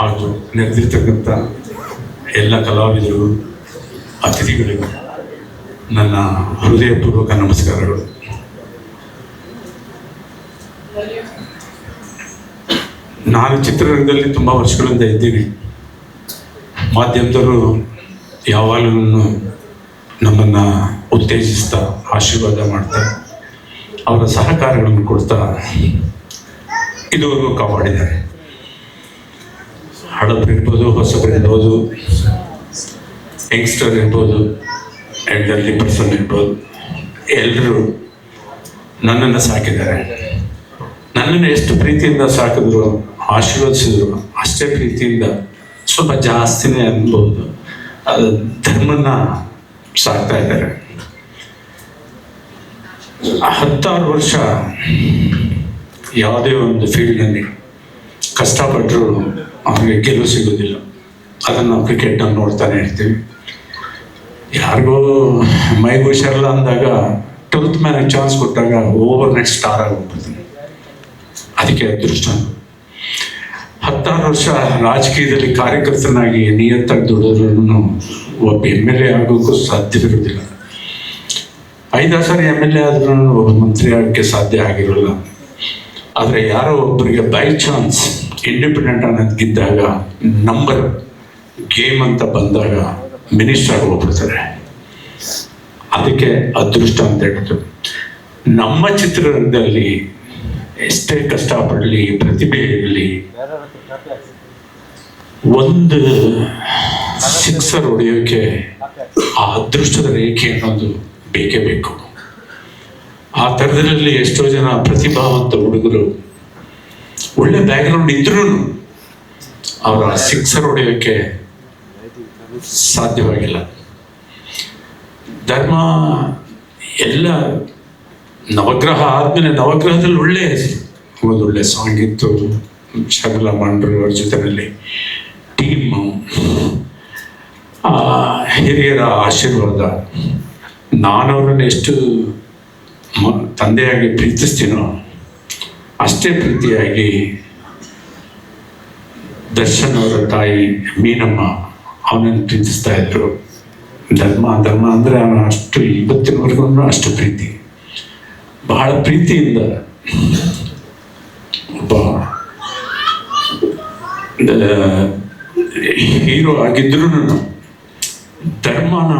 ಹಾಗೂ ನೆರೆದಿರ್ತಕ್ಕಂಥ ಎಲ್ಲ ಕಲಾವಿದರು, ಅತಿಥಿಗಳಿಗೆ ನನ್ನ ಹೃದಯಪೂರ್ವಕ ನಮಸ್ಕಾರಗಳು. ನಾನು ಚಿತ್ರರಂಗದಲ್ಲಿ ತುಂಬ ವರ್ಷಗಳಿಂದ ಇದ್ದೀವಿ. ಮಾಧ್ಯಮದವರು ಯಾವಾಗಲೂ ನಮ್ಮನ್ನು ಉತ್ತೇಜಿಸ್ತಾ, ಆಶೀರ್ವಾದ ಮಾಡ್ತಾ, ಅವರ ಸಹಕಾರಗಳನ್ನು ಕೊಡ್ತಾ ಇದುವರೆಗೂ ಕಾಪಾಡಿದ್ದಾರೆ ಹಳಬ್ರು ಇರ್ಬೋದು ಹೊಸಬ್ರು ಇರ್ಬೋದು ಯಂಗ್ಸ್ಟರ್ ಇರ್ಬೋದು ಎಲ್ಡರ್ಲಿ ಪರ್ಸನ್ ಇರ್ಬೋದು. ಎಲ್ಲರೂ ನನ್ನನ್ನು ಸಾಕಿದ್ದಾರೆ. ನನ್ನನ್ನು ಎಷ್ಟು ಪ್ರೀತಿಯಿಂದ ಸಾಕಿದ್ರು, ಆಶೀರ್ವದಿಸಿದ್ರು, ಅಷ್ಟೇ ಪ್ರೀತಿಯಿಂದ ಸ್ವಲ್ಪ ಜಾಸ್ತಿನೇ ಅನ್ಬೋದು. ಅದು ಧರ್ಮನ ಸಾಕ್ತಾ ಇದ್ದಾರೆ. ಹತ್ತಾರು ವರ್ಷ ಯಾವುದೇ ಒಂದು ಫೀಲ್ಡ್ನಲ್ಲಿ ಕಷ್ಟಪಟ್ಟರು ಅವರಿಗೆ ಗೆಲುವು ಸಿಗೋದಿಲ್ಲ. ಅದನ್ನು ನಾವು ಕ್ರಿಕೆಟ್ನಲ್ಲಿ ನೋಡ್ತಾನೆ ಇರ್ತೀವಿ. ಯಾರಿಗೋ ಮೈಗೆ ಅಂದಾಗ ಟ್ವೆಲ್ತ್ ಮ್ಯಾನ್ ಚಾನ್ಸ್ ಕೊಟ್ಟಾಗ ಓವರ್ ನೈಟ್ ಸ್ಟಾರ್ ಆಗೋಗ್ಬಿಡ್ತೀನಿ ಅದಕ್ಕೆ ಅದೃಷ್ಟ. ಹತ್ತಾರು ವರ್ಷ ರಾಜಕೀಯದಲ್ಲಿ ಕಾರ್ಯಕರ್ತನಾಗಿ ನಿಯತ್ತಾಗಿ ದುಡಿದ್ರೂ ಒಬ್ಬ ಎಂ ಎಲ್ ಎ ಆಗೋಕ್ಕೂ ಸಾಧ್ಯವಿರೋದಿಲ್ಲ ಐದಾರು ಸಾರಿ ಎಂ ಎಲ್ ಎ ಆದ್ರೂ ಒಬ್ಬ ಮಂತ್ರಿ ಆಗೋಕ್ಕೆ ಸಾಧ್ಯ ಆಗಿರೋಲ್ಲ. ಆದರೆ ಯಾರೋ ಒಬ್ಬರಿಗೆ ಬೈ ಚಾನ್ಸ್ ಇಂಡಿಪೆಂಡೆಂಟ್ ಅನ್ನೋದು ಗೆದ್ದಾಗ ನಂಬರ್ ಗೇಮ್ ಅಂತ ಬಂದಾಗ ಮಿನಿಸ್ಟರ್ ಹೋಗ್ಬಿಡ್ತಾರೆ ಅದಕ್ಕೆ ಅದೃಷ್ಟ ಅಂತ ಹೇಳಿದ್ರು ನಮ್ಮ ಚಿತ್ರರಂಗದಲ್ಲಿ ಎಷ್ಟೇ ಕಷ್ಟಪಡಲಿ, ಪ್ರತಿಭೆ ಇರಲಿ, ಒಂದು ಸಿಕ್ಸರ್ ಹೊಡೆಯೋಕೆ ಆ ಅದೃಷ್ಟದ ರೇಖೆ ಅನ್ನೋದು ಬೇಕೇ ಬೇಕು. ಆ ಥರದಲ್ಲಿ ಎಷ್ಟೋ ಜನ ಪ್ರತಿಭಾವಂತ ಹುಡುಗರು ಒಳ್ಳೆ ಬ್ಯಾಕ್ಗ್ರೌಂಡ್ ಇದ್ರೂ ಅವರ ಸಿಕ್ಸರ್ ಹೊಡೆಯೋಕ್ಕೆ ಸಾಧ್ಯವಾಗಿಲ್ಲ. ಧರ್ಮ ಎಲ್ಲ ನವಗ್ರಹ ಆದ್ಮೇಲೆ ನವಗ್ರಹದಲ್ಲಿ ಒಳ್ಳೆ ಒಂದು ಒಳ್ಳೆ ಸಾಂಗ್ ಇತ್ತು. ಶಕಲ ಮಾಂಡ್ರು ಅವ್ರ ಜೊತೆಯಲ್ಲಿ ಟೀಮು ಹಿರಿಯರ ಆಶೀರ್ವಾದ. ನಾನು ಅವರನ್ನು ಎಷ್ಟು ಮ- ತಂದೆಯಾಗಿ ಪ್ರೀತಿಸ್ತೀನೋ ಅಷ್ಟೇ ಪ್ರೀತಿಯಾಗಿ ದರ್ಶನ್ ಅವರ ತಾಯಿ ಮೀನಮ್ಮ ಅವನನ್ನು ಪ್ರೀತಿಸ್ತಾ ಇದ್ರು. ಧರ್ಮ ಧರ್ಮ ಅಂದರೆ ಅವನ ಅಷ್ಟು ಇವತ್ತಿನವರೆಗೂ ಅಷ್ಟು ಪ್ರೀತಿ. ಬಹಳ ಪ್ರೀತಿಯಿಂದ ಒಬ್ಬ ಹೀರೋ ಆಗಿದ್ರು ಧರ್ಮನ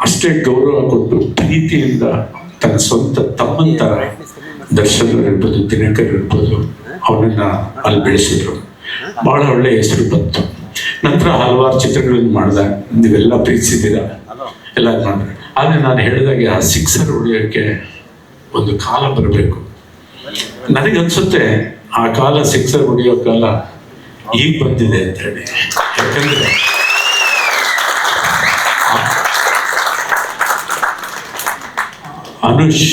ಅಷ್ಟೇ ಗೌರವ ಕೊಟ್ಟು ಪ್ರೀತಿಯಿಂದ ತನ್ನ ಸ್ವಂತ ತಮ್ಮನ ಇರ್ಬೋದು ದಿನಕರ್ ಇರ್ಬೋದು ಅವನನ್ನ ಅಲ್ಲಿ ಬೆಳೆಸಿದ್ರು. ಬಹಳ ಒಳ್ಳೆ ಹೆಸರು ಬಂತು. ನಂತರ ಹಲವಾರು ಚಿತ್ರಗಳನ್ನು ಮಾಡಿದಾಗ ನೀವೆಲ್ಲ ಪ್ರೀತಿಸಿದ್ದೀರಾ? ಎಲ್ಲ ಮಾಡಿದ್ರೆ ಆದರೆ ನಾನು ಹೇಳಿದಾಗೆ ಆ ಸಿಕ್ಸರ್ ಹೊಡೆಯೋಕ್ಕೆ ಒಂದು ಕಾಲ ಬರಬೇಕು. ನನಗನ್ಸುತ್ತೆ ಆ ಕಾಲ ಸಿಕ್ಸರ್ ಉಳಿಯೋ ಕಾಲ ಈಗ ಬಂದಿದೆ ಅಂತ ಹೇಳಿ. ಯಾಕಂದ್ರೆ ಅನುಷ್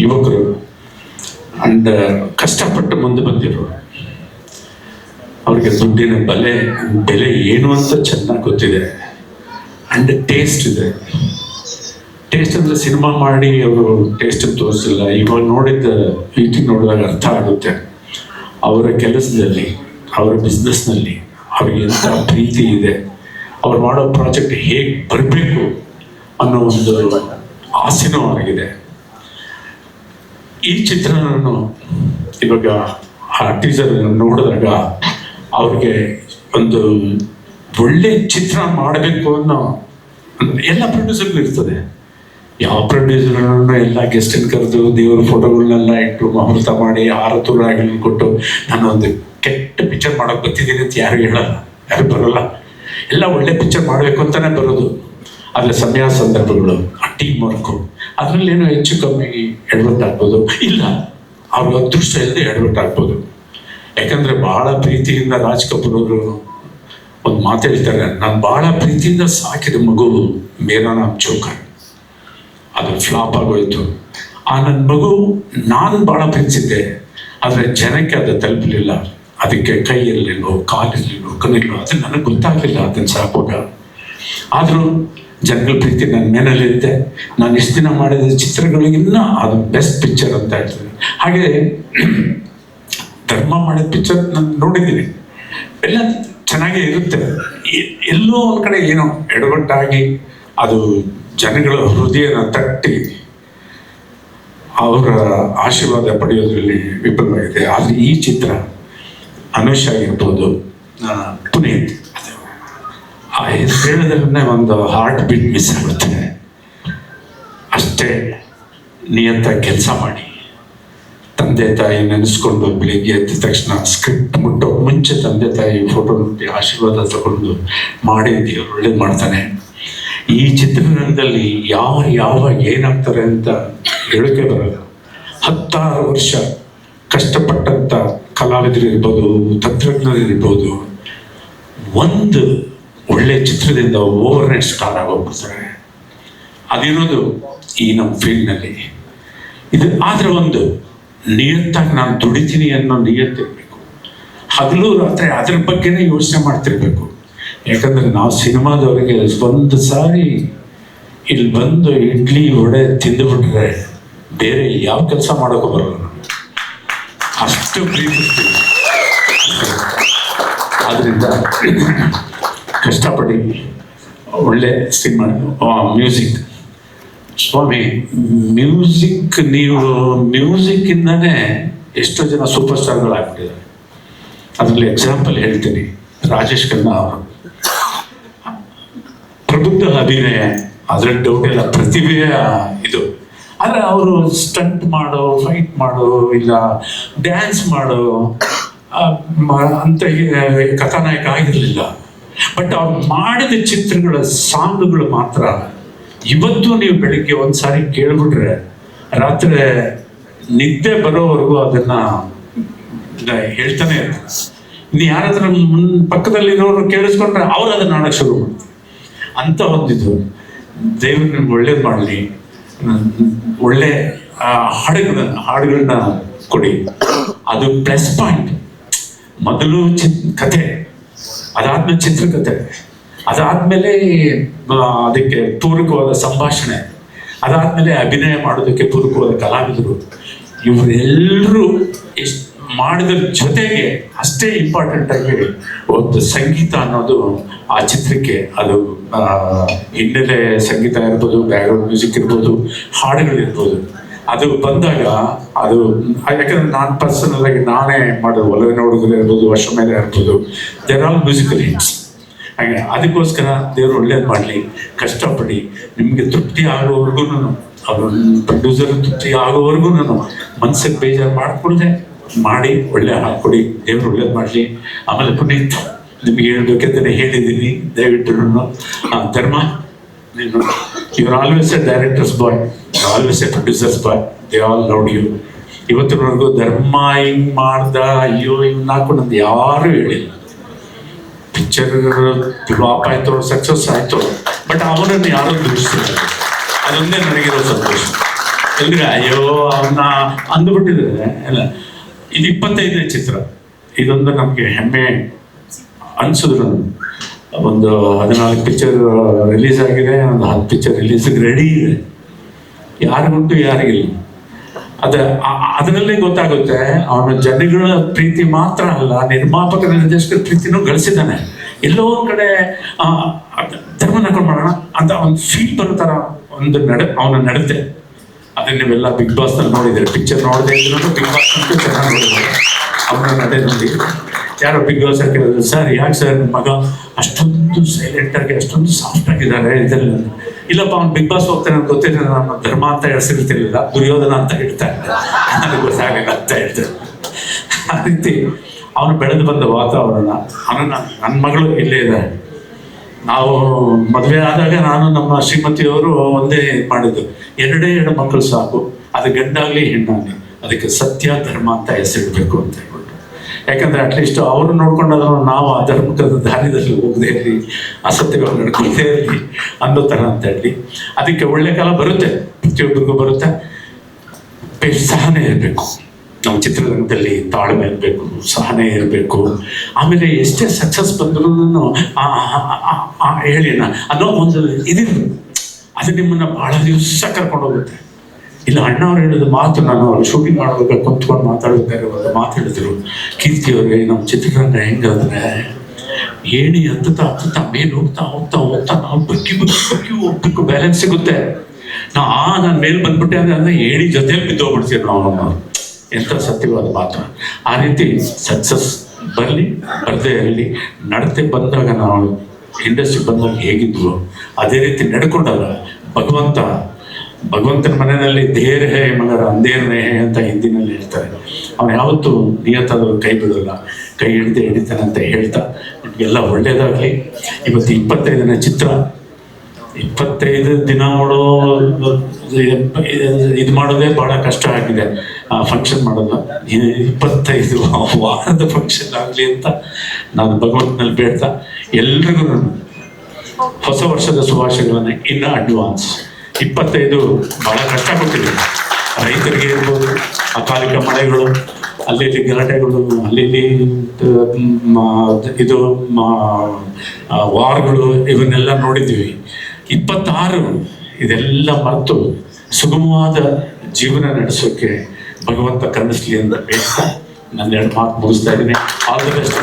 ಯುವಕರು ಅಂಡ್ ಕಷ್ಟಪಟ್ಟು ಮುಂದೆ ಬಂದಿರು ಅವ್ರಿಗೆ ದುಡ್ಡಿನ ಬೆಲೆ ಬೆಲೆ ಏನು ಅಂತ ಚೆನ್ನಾಗಿ ಗೊತ್ತಿದೆ. ಅಂಡ್ ಟೇಸ್ಟ್ ಇದೆ. ಟೇಸ್ಟ್ ಅಂದ್ರೆ ಸಿನಿಮಾ ಮಾಡಿ ಅವರು ಟೇಸ್ಟ್ ತೋರಿಸಿಲ್ಲ. ಇವಾಗ ನೋಡಿದ ರೀತಿ ನೋಡಿದಾಗ ಅರ್ಥ ಆಗುತ್ತೆ. ಅವರ ಕೆಲಸದಲ್ಲಿ, ಅವರ ಬಿಸ್ನೆಸ್ನಲ್ಲಿ ಅವ್ರಿಗೆ ಎಂಥ ಪ್ರೀತಿ ಇದೆ. ಅವ್ರು ಮಾಡೋ ಪ್ರಾಜೆಕ್ಟ್ ಹೇಗೆ ಬರಬೇಕು ಅನ್ನೋ ಒಂದು ಆಸೆನೂ ಆಗಿದೆ ಈ ಚಿತ್ರವನ್ನು ಇವಾಗ ಆ ಟೀಸರ್ ನೋಡಿದಾಗ ಅವ್ರಿಗೆ ಒಂದು ಒಳ್ಳೆ ಚಿತ್ರ ಮಾಡಬೇಕು ಅನ್ನೋ ಎಲ್ಲ ಪ್ರೊಡ್ಯೂಸರ್ಗೂ ಇರ್ತದೆ. ಯಾವ ಪ್ರೊಡ್ಯೂಸರ್ನು ಎಲ್ಲ ಗೆಸ್ಟನ್ನು ಕರೆದು ದೇವರ ಫೋಟೋಗಳನ್ನೆಲ್ಲ ಇಟ್ಟು ಮುಹೂರ್ತ ಮಾಡಿ ಆರತುರಾಗಿಗಳನ್ನು ಕೊಟ್ಟು ನಾನು ಒಂದು ಕೆಟ್ಟ ಪಿಕ್ಚರ್ ಮಾಡೋಕೆ ಬರ್ತಿದ್ದೀನಿ ಅಂತ ಯಾರು ಹೇಳಲ್ಲ. ಯಾರು ಬರೋಲ್ಲ. ಎಲ್ಲ ಒಳ್ಳೆ ಪಿಕ್ಚರ್ ಮಾಡಬೇಕು ಅಂತಾನೆ ಬರೋದು. ಆದರೆ ಸಮಯ ಸಂದರ್ಭಗಳು, ಆ ಟೀಮ್ ವರ್ಕು ಅದರಲ್ಲಿ ಏನೋ ಹೆಚ್ಚು ಕಮ್ಮಿ ಎಡ್ವರ್ಟ್ ಆಗ್ಬೋದು? ಇಲ್ಲ. ಅವ್ರಿಗೆ ಅದೃಷ್ಟ ಇಲ್ಲದೆ ಎಡ್ವರ್ಟ್ ಆಗ್ಬೋದು. ಯಾಕಂದ್ರೆ ಬಹಳ ಪ್ರೀತಿಯಿಂದ ರಾಜ್ ಕಪೂರ್ ಅವರು ಒಂದು ಮಾತು ಹೇಳ್ತಾರೆ, ನಾನು ಬಹಳ ಪ್ರೀತಿಯಿಂದ ಸಾಕಿದ ಮಗು ಮೇರಾ ನಾಮ್ ಚೌಕರ್. ಅದು ಫ್ಲಾಪ್ ಆಗೋಯ್ತು. ಆ ನನ್ನ ಮಗು ನಾನು ಬಹಳ ಪ್ರೀತಿಸಿದ್ದೆ, ಆದರೆ ಜನಕ್ಕೆ ಅದು ತಲುಪಲಿಲ್ಲ. ಅದಕ್ಕೆ ಕೈ ಇರಲಿಲ್ಲೋ ಕಾಲಿರಲಿಲ್ಲೋ ಕಣ್ಣಿಲ್ಲೋ, ಅದು ನನಗೆ ಗೊತ್ತಾಗಲಿಲ್ಲ, ಅದನ್ನು ಸಾಕುವಾಗ. ಆದರೂ ಜನಗಳ ಪ್ರೀತಿ ನನ್ನ ಮೇನಲ್ಲಿರುತ್ತೆ ನಾನು ಇಷ್ಟು ದಿನ ಮಾಡಿದ ಚಿತ್ರಗಳಿಗಿನ್ನ ಅದು ಬೆಸ್ಟ್ ಪಿಕ್ಚರ್ ಅಂತ ಹೇಳ್ತೀನಿ. ಹಾಗೆ ಧರ್ಮ ಮಾಡಿದ ಪಿಕ್ಚರ್ ನಾನು ನೋಡಿದ್ದೀನಿ. ಎಲ್ಲ ಚೆನ್ನಾಗೇ ಇರುತ್ತೆ. ಎಲ್ಲೋ ಒಂದು ಕಡೆ ಏನೋ ಎಡವಟ್ಟಾಗಿ ಅದು ಜನಗಳ ಹೃದಯನ ತಟ್ಟಿ ಅವರ ಆಶೀರ್ವಾದ ಪಡೆಯೋದ್ರಲ್ಲಿ ವಿಫಲವಾಗಿದೆ. ಆದರೆ ಈ ಚಿತ್ರ ಅನುಷ್ ಆಗಿರ್ಬೋದು ಪುನೀತ್. ಹೇಳೋದ್ರನ್ನೇ ಒಂದು ಹಾರ್ಟ್ ಬೀಟ್ ಮಿಸ್ ಆಗುತ್ತೆ ಅಷ್ಟೇ ನಿಯಂತ್ರ ಕೆಲಸ ಮಾಡಿ. ತಂದೆ ತಾಯಿ ನೆನೆಸ್ಕೊಂಡು ಬೆಳಿಗ್ಗೆ ಎದ್ದ ತಕ್ಷಣ ಸ್ಕ್ರಿಪ್ಟ್ ಮುಟ್ಟೋ ಮುಂಚೆ ತಂದೆ ತಾಯಿ ಫೋಟೋ ನೋಡಿ ಆಶೀರ್ವಾದ ತಗೊಂಡು ಮಾಡಿ ದೇವ್ರು ಒಳ್ಳೇದು ಮಾಡ್ತಾನೆ. ಈ ಚಿತ್ರರಂಗದಲ್ಲಿ ಯಾವ ಯಾವ ಏನಾಗ್ತಾರೆ ಅಂತ ಹೇಳಕ್ಕೆ ಬರಲ್ಲ. ಹತ್ತಾರು ವರ್ಷ ಕಷ್ಟಪಟ್ಟಂಥ ತಂತ್ರಜ್ಞರು ಇರ್ಬೋದು. ಒಂದು ಒಳ್ಳೆ ಚಿತ್ರದಿಂದ ಓವರ್ ನೈಟ್ ಸ್ಟಾರ್ ಆಗೋಗ್ಬಿಡ್ತಾರೆ ಅದಿರೋದು ಈ ನಮ್ಮ ಫೀಲ್ಡ್ನಲ್ಲಿ ಇದು ಆದ್ರೆ ಒಂದು ನಿಯತ್ತಾಗಿ ನಾನು ದುಡಿತೀನಿ ಅನ್ನೋ ನಿಯತ್ತಿರ್ಬೇಕು ಹಗಲು ರಾತ್ರಿ ಅದ್ರ ಬಗ್ಗೆನೇ ಯೋಚನೆ ಮಾಡ್ತಿರ್ಬೇಕು. ಯಾಕಂದ್ರೆ ನಾವು ಸಿನಿಮಾದವರಿಗೆ ಒಂದು ಸಾರಿ ಇಲ್ಲಿ ಬಂದು ಇಡ್ಲಿ, ವಡೆ ತಿಂದುಬಿಟ್ರೆ ಬೇರೆ ಯಾವ ಕೆಲಸ ಮಾಡೋಕೆ ಬರಲ್ಲ. ಅಷ್ಟು ಪ್ರೀತಿಸ್ತೀವಿ ಆದ್ರಿಂದ ಕಷ್ಟಪಡಿ ಒಳ್ಳೆ ಸಿನಿಮಾ ಮ್ಯೂಸಿಕ್ ಸ್ವಾಮಿ ಮ್ಯೂಸಿಕ್ ನೀವು ಮ್ಯೂಸಿಕ್ ಇಂದನೇ ಎಷ್ಟೋ ಜನ ಸೂಪರ್ ಸ್ಟಾರ್ಗಳಾಗ್ಬಿಟ್ಟಿದ್ದಾರೆ ಅದರಲ್ಲಿ ಎಕ್ಸಾಂಪಲ್ ಹೇಳ್ತೀನಿ, ರಾಜೇಶ್ ಖನ್ನಾ ಅವರು. ಪ್ರಬುದ್ಧ ಅಭಿನಯ ಅದರ ಡೌಟ್ ಇಲ್ಲ, ಪ್ರತಿಭೆಯ ಇದು. ಆದರೆ ಅವರು ಸ್ಟಂಟ್ ಮಾಡೋ ಫೈಟ್ ಮಾಡೋ, ಇಲ್ಲ ಡ್ಯಾನ್ಸ್ ಮಾಡೋ ಅಂತ ಕಥಾನಾಯಕ ಆಗಿರಲಿಲ್ಲ. ಬಟ್ ಅವ್ರು ಮಾಡಿದ ಚಿತ್ರಗಳ ಸಾಂಗ್ಗಳು ಮಾತ್ರ. ಇವತ್ತು ನೀವು ಬೆಳಿಗ್ಗೆ ಒಂದ್ಸಾರಿ ಕೇಳ್ಬಿಟ್ರೆ ರಾತ್ರಿ ನಿದ್ದೆ ಬರೋವರೆಗೂ ಅದನ್ನ ಹೇಳ್ತಾನೆ ಇನ್ನು ಯಾರಾದ್ರೂ ಮುನ್ ಪಕ್ಕದಲ್ಲಿರೋರು ಕೇಳಿಸ್ಕೊಂಡ್ರೆ ಅವ್ರು ಅದನ್ನ ಆಡಕ್ಕೆ ಶುರು ಮಾಡ್ತಾರೆ. ಅಂತ ಒಂದಿದ್ರು ದೇವ್ರ ನಿಮ್ಗೆ ಒಳ್ಳೇದು ಮಾಡಲಿ. ಒಳ್ಳೆ ಹಾಡುಗಳನ್ನ ಹಾಡುಗಳನ್ನ ಕೊಡಿ. ಅದು ಪ್ಲಸ್ ಪಾಯಿಂಟ್ ಮೊದಲು ಚಿತ್, ಕತೆ. ಅದಾದ್ಮೇಲೆ ಚಿತ್ರಕಥೆ ಅದಾದ್ಮೇಲೆ ಅದಕ್ಕೆ ಪೂರಕವಾದ ಸಂಭಾಷಣೆ. ಅದಾದ್ಮೇಲೆ ಅಭಿನಯ ಮಾಡೋದಕ್ಕೆ ಪೂರಕವಾದ ಕಲಾವಿದರು. ಇವರೆಲ್ಲರೂ ಎಷ್ಟು ಮಾಡಿದ್ರ ಜೊತೆಗೆ ಅಷ್ಟೇ ಇಂಪಾರ್ಟೆಂಟ್ ಆಗಿ ಒಂದು ಸಂಗೀತ ಅನ್ನೋದು ಆ ಚಿತ್ರಕ್ಕೆ ಅದು ಹಿನ್ನೆಲೆ ಸಂಗೀತ ಇರ್ಬೋದು ಬ್ಯಾಕ್ಗ್ರೌಂಡ್ ಮ್ಯೂಸಿಕ್ ಇರ್ಬೋದು, ಹಾಡುಗಳಿರ್ಬೋದು. ಅದು ಬಂದಾಗ ಅದು ಯಾಕಂದ್ರೆ ನಾನು ಪರ್ಸನಲ್ ಆಗಿ ನಾನೇ ಮಾಡೋದು ಒಲವೆ ನೋಡಿದ್ರೆ ಇರ್ಬೋದು ವರ್ಷ ಮೇಲೆ ಇರ್ಬೋದು. ದೇರ್ ಆಲ್ ಮ್ಯೂಸಿಕಲ್ ಹಿಟ್ಸ್ ಹಾಗೆ ಅದಕ್ಕೋಸ್ಕರ ದೇವರು ಒಳ್ಳೇದು ಮಾಡಲಿ ಕಷ್ಟಪಡಿ ನಿಮಗೆ ತೃಪ್ತಿ ಆಗೋವರೆಗೂ ಅವರು ಪ್ರೊಡ್ಯೂಸರ್ ತೃಪ್ತಿ ಆಗೋವರೆಗೂ ನಾನು ಮನ್ಸಿಗೆ ಬೇಜಾರು ಮಾಡಿಕೊಳ್ಳದೆ ಮಾಡಿ ಒಳ್ಳೆ ಹಾಕ್ಕೊಡಿ ದೇವ್ರು ಒಳ್ಳೇದು ಮಾಡಲಿ. ಆಮೇಲೆ ಪುನೀತ್ ನಿಮಗೆ ಹೇಳ್ಬೇಕಂತಾನೆ ಹೇಳಿದ್ದೀನಿ ದಯವಿಟ್ಟು ನಾನು, ಧರ್ಮ ನೀನು your always a director's boy always a producer's boy they all loved you ಇವತ್ತಿನವರೆಗೂ ಧರ್ಮ ಹಿಂಗ್ ಮಾಡ್ದ, ಅಯ್ಯೋ, ಇವ್ನ ಹಾಕೊಂಡು ನಂದು ಯಾರು ಹೇಳಿಲ್ಲ. ಪಿಕ್ಚರ್ ಫ್ಲಾಪ್ ಆಯ್ತು ಸಕ್ಸಸ್ ಆಯ್ತು. ಬಟ್ ಅವನನ್ನು ಯಾರು ದೂರಿಸ್ತಿಲ್ಲ ಅದೊಂದೇ ನನಗಿರೋ ಸಂತೋಷ. ಎಲ್ರಿ ಅಯ್ಯೋ ಅವನ್ನ ಅಂದುಬಿಟ್ಟಿದ್ದಾರೆ. ಅಲ್ಲ, ಇದು ಇಪ್ಪತ್ತೈದನೇ ಚಿತ್ರ. ಇದೊಂದು ನಮಗೆ ಹೆಮ್ಮೆ ಅನ್ಸಿದ್ರು ಒಂದು ಹದಿನಾಲ್ಕು ಪಿಕ್ಚರ್ ರಿಲೀಸ್ ಆಗಿದೆ, ಒಂದು ಹತ್ತು ಪಿಕ್ಚರ್ ರಿಲೀಸ್ಗೆ ರೆಡಿ ಇದೆ. ಯಾರಿಗುಂಟು ಯಾರಿಗಿಲ್ಲ. ಅದ ಅದರಲ್ಲಿ ಗೊತ್ತಾಗುತ್ತೆ, ಅವನ ಜನಗಳ ಪ್ರೀತಿ ಮಾತ್ರ ಅಲ್ಲ ನಿರ್ಮಾಪಕ ನಿರ್ದೇಶಕರ ಪ್ರೀತಿನೂ ಗಳಿಸಿದ್ದಾನೆ. ಎಲ್ಲೋ ಒಂದ್ ಕಡೆ ಧರ್ಮ ನಕಲ್ ಮಾಡೋಣ, ಅಂತ ಒಂದು ಫೀಲ್ ಬರೋ ಒಂದು ನಡೆ, ಅವನ ನಡತೆ. ಅದನ್ನ ನೀವೆಲ್ಲ ಬಿಗ್ ಬಾಸ್ನಲ್ಲಿ ನೋಡಿದ್ರೆ ಪಿಕ್ಚರ್ ನೋಡದೆ ಇದ್ರು ಬಿಗ್ ಬಾಸ್ ಅಂತೂ ಚೆನ್ನಾಗಿ ನೋಡಿದ್ರೆ ಅವನ ನಡೆ ನೋಡಿ. ಯಾರೋ ಬಿಗ್ ಬಾಸ್ ಹಾಕಿರೋದು ಸರ್ ಯಾಕೆ ಸರ್ ಮಗ ಅಷ್ಟೊಂದು ಸೈಲೆಂಟ್ ಆಗಿ, ಅಷ್ಟೊಂದು ಸಾಫ್ಟ್ ಆಗಿದ್ದಾರೆ ಇದರಲ್ಲಿ ಇಲ್ಲಪ್ಪ, ಅವ್ನು ಬಿಗ್ ಬಾಸ್ ಹೋಗ್ತಾನೆ ಅಂತ ಗೊತ್ತಿಲ್ಲ ನಮ್ಮ ಧರ್ಮ ಅಂತ ಹೆಸರಿರ್ತಿರ್ಲಿಲ್ಲ ದುರ್ಯೋಧನ ಅಂತ ಹೇಳ್ತಾ ಇದ್ದ. ನನಗೆ ಗೊತ್ತಾಗಲಿಲ್ಲ ಅಂತ ಹೇಳ್ತಾರೆ ಆ ರೀತಿ ಅವನು ಬೆಳೆದು ಬಂದ ವಾತಾವರಣ. ಅವನು ನನ್ನ ಮಗಳು ಇಲ್ಲೇ ಇದ್ದಾರೆ ನಾವು ಮದುವೆ ಆದಾಗ ನಾನು ನಮ್ಮ ಶ್ರೀಮತಿಯವರು ಒಂದೇ ಮಾಡಿದ್ದು. ಎರಡೇ ಎರಡು ಮಕ್ಕಳು ಸಾಕು, ಅದು ಗಂಡಾಗ್ಲಿ ಹೆಣ್ಣಾಗ್ಲಿ, ಅದಕ್ಕೆ ಸತ್ಯ, ಧರ್ಮ ಅಂತ ಹೆಸರಿಡ್ಬೇಕು ಅಂತ. ಯಾಕಂದ್ರೆ ಅಟ್ಲೀಸ್ಟ್ ಅವರು ನೋಡ್ಕೊಂಡಾದ್ರು ನಾವು ಆ ಧರ್ಮದ ದಾರಿದಲ್ಲಿ ಹೋಗದೆ ಇರಲಿ ಅಸತ್ಯಗಳು ನಡ್ಕೊಳ್ತೇ ಇರಲಿ ಅನ್ನೋ ಥರ ಅಂತ ಹೇಳಿ ಅದಕ್ಕೆ ಒಳ್ಳೆ ಕಾಲ ಬರುತ್ತೆ ಪ್ರತಿಯೊಬ್ಬರಿಗೂ ಬರುತ್ತೆ ಸಹನೆ ಇರಬೇಕು ನಮ್ಮ ಚಿತ್ರರಂಗದಲ್ಲಿ ತಾಳ್ಮೆ ಇರಬೇಕು ಸಹನೆ ಇರಬೇಕು ಆಮೇಲೆ ಎಷ್ಟೇ ಸಕ್ಸಸ್ ಬಂದರೂ ಹೇಳಿನ ಅನ್ನೋ ಒಂದು ಇದು ಅದು ನಿಮ್ಮನ್ನ ಬಹಳ ದಿವಸ ಕರ್ಕೊಂಡು ಹೋಗುತ್ತೆ ಇಲ್ಲ ಅಣ್ಣವ್ರು ಹೇಳಿದ ಮಾತು ನಾನು ಶೂಟಿಂಗ್ ಮಾಡುವಾಗ ಕುಂತ್ಕೊಂಡು ಅವಾಗ ಮಾತು ಹೇಳಿದ್ರು. ಕೀರ್ತಿ ಅವ್ರಿಗೆ ನಮ್ಮ ಚಿತ್ರರಂಗ ಹೆಂಗಂದ್ರೆ ಏಣಿ ಹತ್ತುತ್ತಾ ಹತ್ತುತ್ತಾ ಮೇಲೆ ಹೋಗ್ತಾ ಹೋಗ್ತಾ ಹೋಗ್ತಾ ನಾವು ಬಗ್ಗಿ ಬಗ್ಗಿ ಹೋಗ್ಬೇಕು ಬ್ಯಾಲೆನ್ಸ್ ಸಿಗುತ್ತೆ. ನಾ, ಆ, ನಾನು ಮೇಲೆ ಬಂದ್ಬಿಟ್ಟೆ ಅಂದ್ರೆ ಅಂದ್ರೆ ಏಣಿ ಜೊತೆಲಿ ಬಿದ್ದೋಗ್ಬಿಡ್ತೀವಿ ನಾವು ನಮ್ಮ ಎಂಥ ಸತ್ಯವಾದ ಮಾತು. ಆ ರೀತಿ ಸಕ್ಸಸ್ ಬರಲಿ ಬರದೇ ಇರಲಿ, ನಡತೆ ಬಂದಾಗ ನಾವು ಇಂಡಸ್ಟ್ರಿ ಬಂದಾಗ ಹೇಗಿದ್ರು ಅದೇ ರೀತಿ ನಡ್ಕೊಂಡಾಗ ಭಗವಂತ ಭಗವಂತನ ಮನೆಯಲ್ಲಿ ಧೇರ್ ಹೇ ಮಗರ ಅಂದೇರ್ ಹೇ ಅಂತ ಹಿಂದಿನಲ್ಲಿ ಹೇಳ್ತಾರೆ. ಅವನು ಯಾವತ್ತು ನಿಯತ್ತಾದರೂ ಕೈ ಬಿಡೋಲ್ಲ. ಕೈ ಹಿಡಿದೇ ಹಿಡಿತಾನೆ ಅಂತ ಹೇಳ್ತಾ, ನಿಮಗೆಲ್ಲ ಒಳ್ಳೇದಾಗಲಿ. ಇವತ್ತು ಇಪ್ಪತ್ತೈದನೇ ಚಿತ್ರ. ಇಪ್ಪತ್ತೈದು ದಿನ ಮಾಡೋ ಇದು ಮಾಡೋದೇ ಬಹಳ ಕಷ್ಟ ಆಗಿದೆ. ಫಂಕ್ಷನ್ ಮಾಡೋದು. ಇದು ಇಪ್ಪತ್ತೈದು ವಾರದ ಫಂಕ್ಷನ್ ಆಗಲಿ ಅಂತ ನಾನು ಭಗವಂತನಲ್ಲಿ ಬೇಡ್ತಾ. ಎಲ್ರಿಗೂ ಹೊಸ ವರ್ಷದ ಶುಭಾಶಯಗಳನ್ನು ಇನ್ನ ಅಡ್ವಾನ್ಸ್ ಇಪ್ಪತ್ತೈದು ಬಹಳ ಕಷ್ಟಪಟ್ಟಿದೆ. ರೈತರಿಗೆ ಇರ್ಬೋದು, ಅಕಾಲಿಕ ಮಳೆಗಳು ಅಲ್ಲಿ ಇಲ್ಲಿ ಗಲಾಟೆಗಳು ಅಲ್ಲಿ ಇದು ವಾರ್ಗಳು ಇವನ್ನೆಲ್ಲ ನೋಡಿದ್ದೀವಿ ಇಪ್ಪತ್ತಾರು ಇದೆಲ್ಲ ಮರೆತು ಸುಗಮವಾದ ಜೀವನ ನಡೆಸೋಕೆ ಭಗವಂತ ಕನ್ನಿಸ್ಲಿ ಅಂತ ಬೇಕು ನನ್ನ ಎರಡು ಮಾತು ಮುಗಿಸ್ತಾ ಇದ್ದೀನಿ. All the best